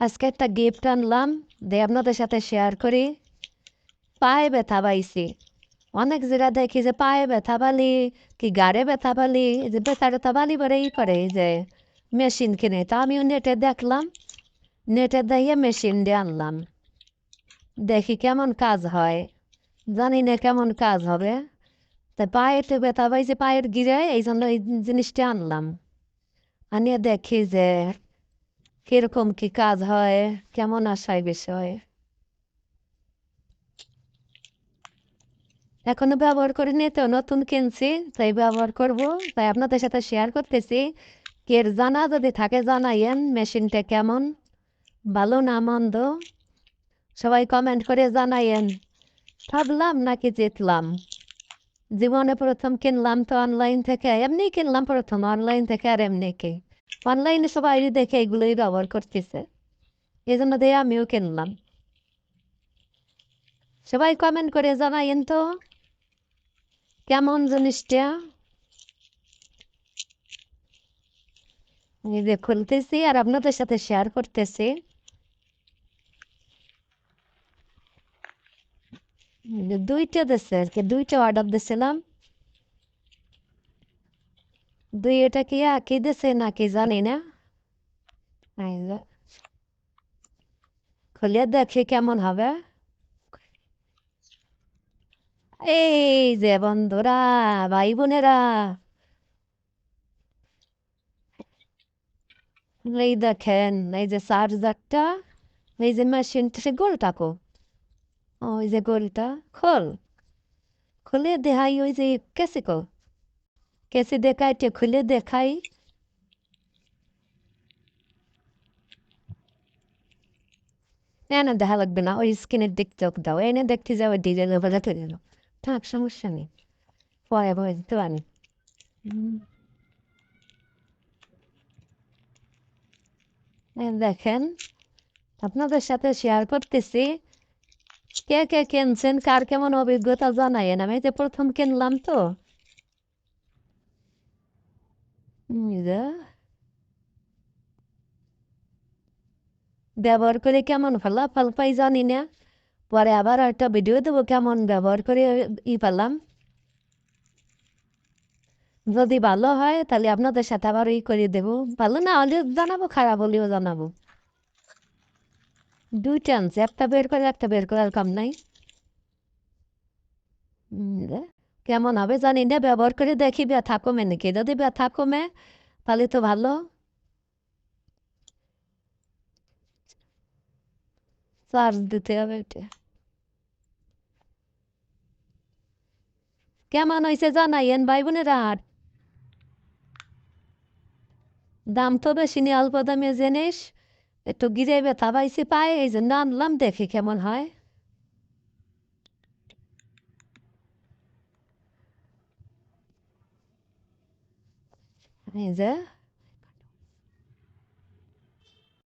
আজকে একটা গিফট আনলাম দিয়ে আপনাদের সাথে শেয়ার করি। পায়ে ব্যথা পাইছি। অনেক জায়গা দেখি যে পায়ে ব্যথা পালি, কি গাড়ে ব্যথা পালি যে ব্যথা ব্যথা পালি পরে ই করে যে মেশিন কিনে। তা আমিও নেটে দেখলাম নেটে দেখে মেশিন দিয়ে আনলাম। দেখি কেমন কাজ হয়। জানি না কেমন কাজ হবে। তা পায়েতে ব্যথা পাইছে, পায়ের গিরে এই জন্য এই জিনিসটা আনলাম। আনিয়ে দেখি যে কীরকম কি কাজ হয়? কেমন আশায় বিষয় এখনও ব্যবহার করে নিয়ে তো, নতুন কিনছি, তাই ব্যবহার করব। তাই আপনাদের সাথে শেয়ার করতেছি কের জানা যদি থাকে জানাইয়েন মেশিনটা কেমন? ভালো না মন্দ? সবাই কমেন্ট করে জানাইয়েন। ভাবলাম নাকি জিতলাম। জীবনে প্রথম কিনলাম তো অনলাইন থেকে, এমনি কিনলাম প্রথম অনলাইন থেকে, আর এমনি কি? অনলাইনে সবাই দেখে এগুলোই ব্যবহার করতেছে। এই জন্য দিয়ে আমিও কিনলাম। সবাই কমেন্ট করে জানাইন তো, কেমন জিনিসটা? যে খুলতেছি আর আপনাদের সাথে শেয়ার করতেছি। দুইটা দিচ্ছে আর কি, দুইটা অর্ডার দিছিলাম। দুই এটা কি একই দিছে নাকি জানি না? খুলে দেখি কেমন হবে। এই যে বন্ধুরা, ভাই বোনেরা। এই দেখেন, এই যে চার্জারটা এই যে মেশিনটা, সে গোলটা কো। ওই যে গোলটা, খোল। খুলে দেখাই ওই যে কেসে কো। কেসে দেখাইতে খুলে দেখাই এনে দেখা লাগবে না ওই স্কিনের দিক চোখ দাও এনে দেখতে যাও ডিজে লেভেলে তুলে দাও থাক সমস্যা নেই পরে দিতে পারি দেখেন আপনাদের সাথে শেয়ার করতেছি কে কে কিনছেন কার কেমন অভিজ্ঞতা জানাইন আমি তো প্রথম কিনলাম তো ব্যবহার করে কেমন ফলাফল পাই জানি না। পরে আবার একটা ভিডিও দেবো কেমন ব্যবহার করে ই পেলাম যদি ভালো হয়, তাহলে আপনাদের সাথে আবার ই করে দেবো। ভালো না হলে জানাব, খারাপ হলেও জানাব। দুইটা আনছে একটা বের করে, একটা বের করার কাম নাই। কেমন হবে জানি না, ব্যবহার করে দেখি, ব্যথা কমে নাকি? যদি ব্যথা কমে, তাহলে তো ভালো। চার্জ দিতে হবে কেমন হয়েছে জানাইয়েন ভাই বোনেরা? দাম তো বেশি নেই অল্প দামে জিনিস। একটু গিরে ব্যথা পাইছি পাই এই জন্য আনলাম, দেখি কেমন হয়। এই যে